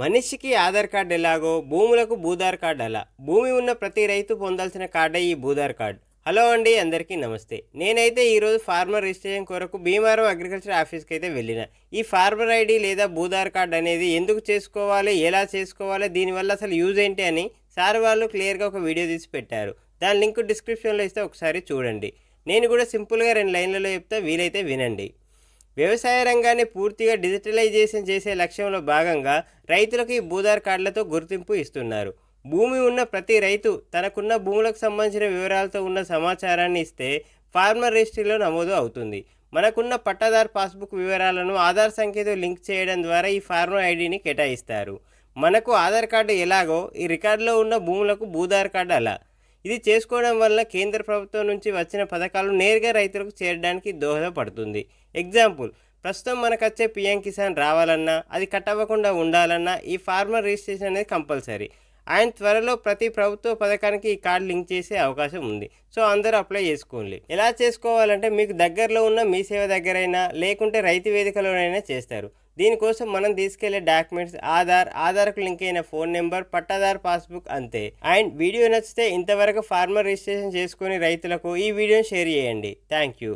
మనిషికి ఆధార్ కార్డు ఎలాగో భూములకు భూధార్ కార్డు అలా. భూమి ఉన్న ప్రతి రైతు పొందాల్సిన కార్డే ఈ భూధార్ కార్డు. హలో అండి అందరికీ నమస్తే. నేనైతే ఈరోజు ఫార్మర్ రిజిస్ట్రేషన్ కొరకు భీమారం అగ్రికల్చర్ ఆఫీస్కి అయితే వెళ్ళిన. ఈ ఫార్మర్ ఐడి లేదా భూధార్ కార్డు అనేది ఎందుకు చేసుకోవాలి ఎలా చేసుకోవాలి దీనివల్ల అసలు యూజ్ ఏంటి అని సార్ వాళ్ళు క్లియర్గా ఒక వీడియో తీసి పెట్టారు. దాని లింక్ డిస్క్రిప్షన్లో ఇస్తే ఒకసారి చూడండి. నేను కూడా సింపుల్గా రెండు లైన్లలో చెప్తా వీలైతే వినండి. వ్యవసాయ రంగాన్ని పూర్తిగా డిజిటలైజేషన్ చేసే లక్ష్యంలో భాగంగా రైతులకు ఈ భూధార్ కార్డులతో గుర్తింపు ఇస్తున్నారు. భూమి ఉన్న ప్రతి రైతు తనకున్న భూములకు సంబంధించిన వివరాలతో ఉన్న సమాచారాన్ని ఇస్తే ఫార్మర్ రిజిస్ట్రీలో నమోదు అవుతుంది. మనకున్న పట్టాదార్ పాస్బుక్ వివరాలను ఆధార్ సంఖ్యతో లింక్ చేయడం ద్వారా ఈ ఫార్మర్ ఐడిని కేటాయిస్తారు. మనకు ఆధార్ కార్డు ఎలాగో ఈ రికార్డులో ఉన్న భూములకు భూధార్ కార్డు అలా. ఇది చేసుకోవడం వల్ల కేంద్ర ప్రభుత్వం నుంచి వచ్చిన పథకాలు నేరుగా రైతులకు చేరడానికి దోహదపడుతుంది. ఎగ్జాంపుల్ ప్రస్తుతం మనకు వచ్చే పిఎం కిసాన్ రావాలన్నా అది కట్ అవ్వకుండా ఉండాలన్నా ఈ ఫార్మర్ రిజిస్ట్రేషన్ అనేది కంపల్సరీ. ఆయన త్వరలో ప్రతి ప్రభుత్వ పథకానికి ఈ కార్డు లింక్ చేసే అవకాశం ఉంది. సో అందరూ అప్లై చేసుకోండి. ఎలా చేసుకోవాలంటే మీకు దగ్గరలో ఉన్న మీ సేవ దగ్గరైనా లేకుంటే రైతు వేదికలోనైనా చేస్తారు. దీనికోసం మనం తీసుకెళ్ళే డాక్యుమెంట్స్ ఆధార్ ఆధార్కు లింక్ అయిన ఫోన్ నెంబర్ పట్టాదార్ పాస్బుక్ అంతే. అండ్ వీడియో నచ్చితే ఇంతవరకు ఫార్మర్ రిజిస్ట్రేషన్ చేసుకుని రైతులకు ఈ వీడియోని షేర్ చేయండి. Thank you.